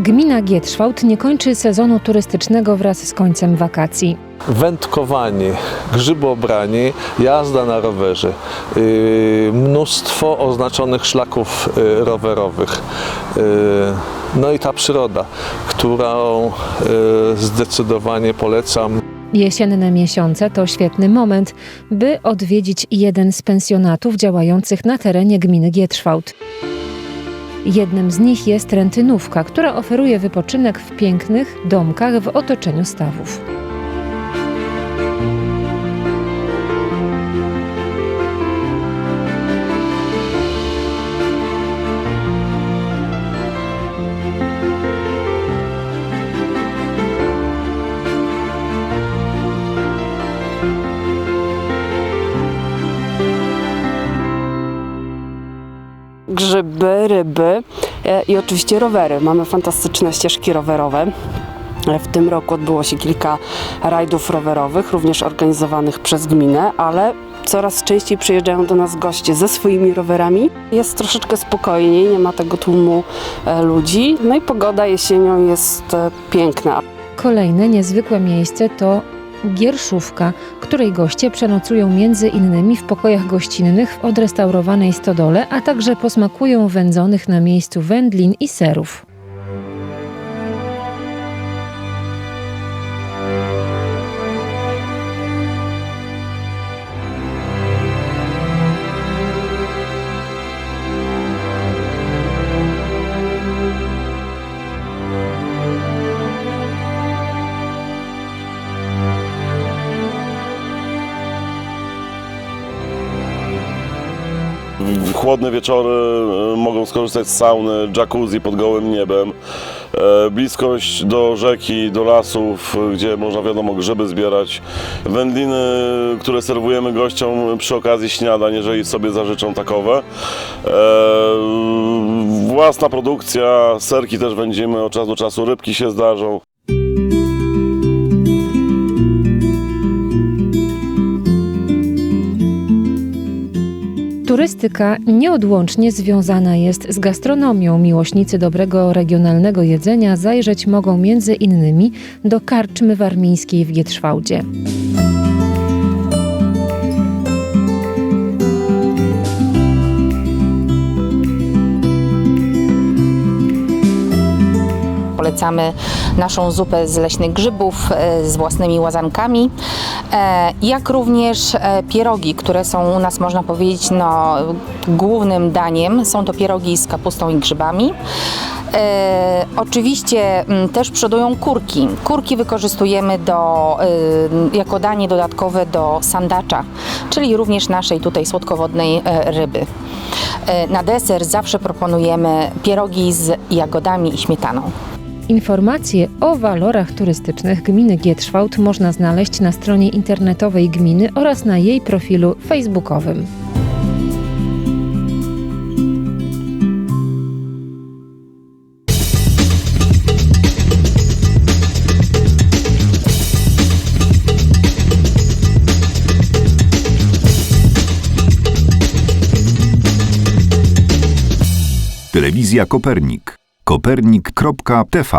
Gmina Gietrzwałt nie kończy sezonu turystycznego wraz z końcem wakacji. wędkowanie, grzybobranie, jazda na rowerze, yy, mnóstwo oznaczonych szlaków yy, rowerowych. Yy, no i ta przyroda, którą zdecydowanie polecam. Jesienne miesiące to świetny moment, by odwiedzić jeden z pensjonatów działających na terenie gminy Gietrzwałt. Jednym z nich jest Rentynówka, która oferuje wypoczynek w pięknych domkach w otoczeniu stawów. Grzyby, ryby e, i oczywiście rowery. Mamy fantastyczne ścieżki rowerowe. E, W tym roku odbyło się kilka rajdów rowerowych, również organizowanych przez gminę, ale coraz częściej przyjeżdżają do nas goście ze swoimi rowerami. Jest troszeczkę spokojniej, nie ma tego tłumu e, ludzi. No i pogoda jesienią jest piękna. Kolejne niezwykłe miejsce to Gierszówka, której goście przenocują między innymi w pokojach gościnnych w odrestaurowanej stodole, a także posmakują wędzonych na miejscu wędlin i serów. Chłodne wieczory e, mogą skorzystać z sauny, jacuzzi pod gołym niebem. E, Bliskość do rzeki, do lasów, gdzie można wiadomo grzyby zbierać. Wędliny, które serwujemy gościom przy okazji śniadań, jeżeli sobie zażyczą takowe. E, Własna produkcja, serki też wędzimy od czasu do czasu, rybki się zdarzą. Turystyka nieodłącznie związana jest z gastronomią. Miłośnicy dobrego regionalnego jedzenia zajrzeć mogą między innymi do karczmy warmińskiej w Gietrzwałdzie. Polecamy naszą zupę z leśnych grzybów e, z własnymi łazankami, jak również e, pierogi, które są u nas, można powiedzieć, no, głównym daniem. Są to pierogi z kapustą i grzybami. E, oczywiście mm, też przodują kurki. Kurki wykorzystujemy do, e, jako danie dodatkowe do sandacza, czyli również naszej tutaj słodkowodnej e, ryby. E, Na deser zawsze proponujemy pierogi z jagodami i śmietaną. Informacje o walorach turystycznych gminy Gietrzwałt można znaleźć na stronie internetowej gminy oraz na jej profilu facebookowym. Telewizja Kopernik. Kopernik.tv